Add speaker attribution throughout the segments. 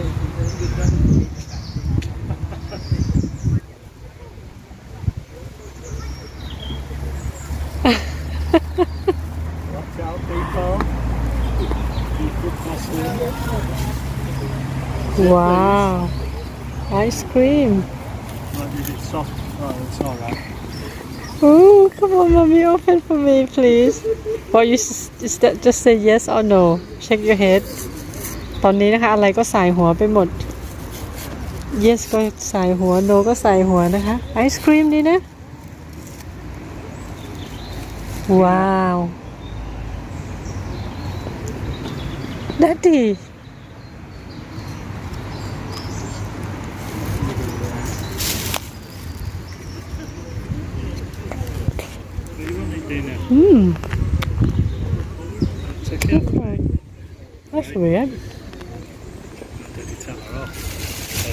Speaker 1: Watch out,
Speaker 2: people. wow. Ice cream. Oh, it's.
Speaker 1: Oh, come on, mommy, open for me, please. Or you just, just say yes or no. Shake your head. ตอนนี้นะคะ อะไรก็ใส่หัวไปหมดเยสก็ใส่หัว no ก็ใส่หัวนะคะ ไอศครีมดีนะ ว้าวดั
Speaker 2: ดดี้อื
Speaker 1: ม That's weird.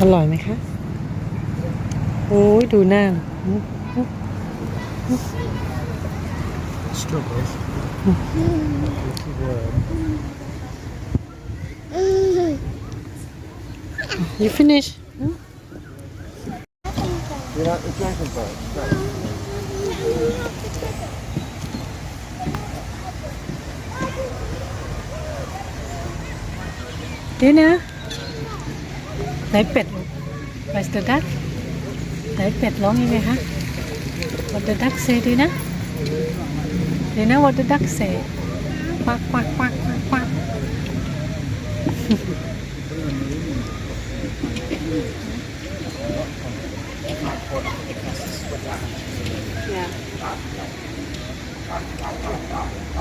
Speaker 1: อร่อยไหมคะ โอ้ยดูหน้า
Speaker 2: Struggles. Little worm.
Speaker 1: You finish
Speaker 2: You like the dragon boat?
Speaker 1: ดีนะ ไหนเป็ดลูก Where's the duck ไหนเป็ดร้องยังไงคะ What the duck say ดีนะดีนะ What the duck say ควักควักควักควักควัก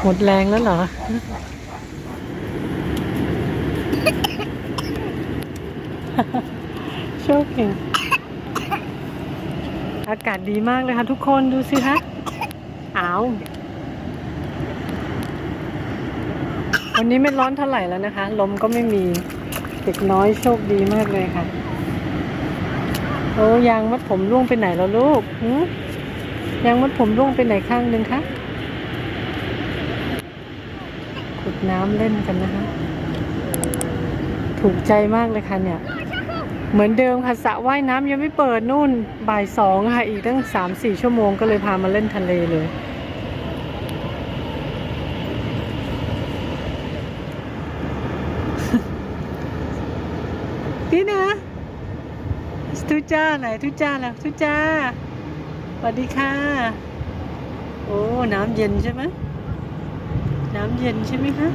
Speaker 1: หมดแรงแล้วเหรอ โชคเก่งอากาศดีมากเลยค่ะทุกคนดูสิคะอ้าววันนี้ไม่ร้อนเท่าไหร่แล้วนะคะ ลมก็ไม่มีเด็กน้อยโชคดีมากเลยค่ะ โอ้ยางมัดผมร่วงไปไหนแล้วลูกยางมัดผมร่วงไปไหนข้างหนึ่งคะขุดน้ำเล่นกันนะคะ ถูกใจมากเลยค่ะเนี่ย เหมือนเดิมค่ะสระว่ายน้ำยังไม่เปิดนู่นบ่ายสองค่ะ อีกตั้งสามสี่ชั่วโมงก็เลยพามาเล่นทะเลเลย นี่นะทุจ้าไหนทุจ้าแล้วทุจ้าสวัสดีค่ะ โอ้ น้ำเย็นใช่ไหมน้ำเย็นใช่ไหมคะ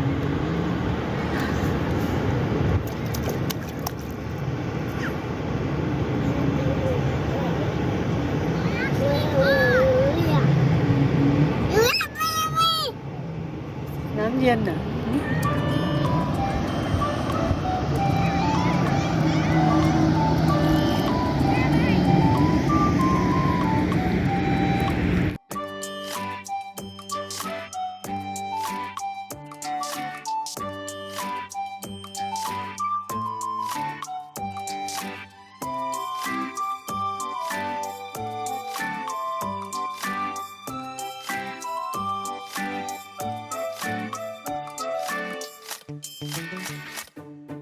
Speaker 1: 天然的。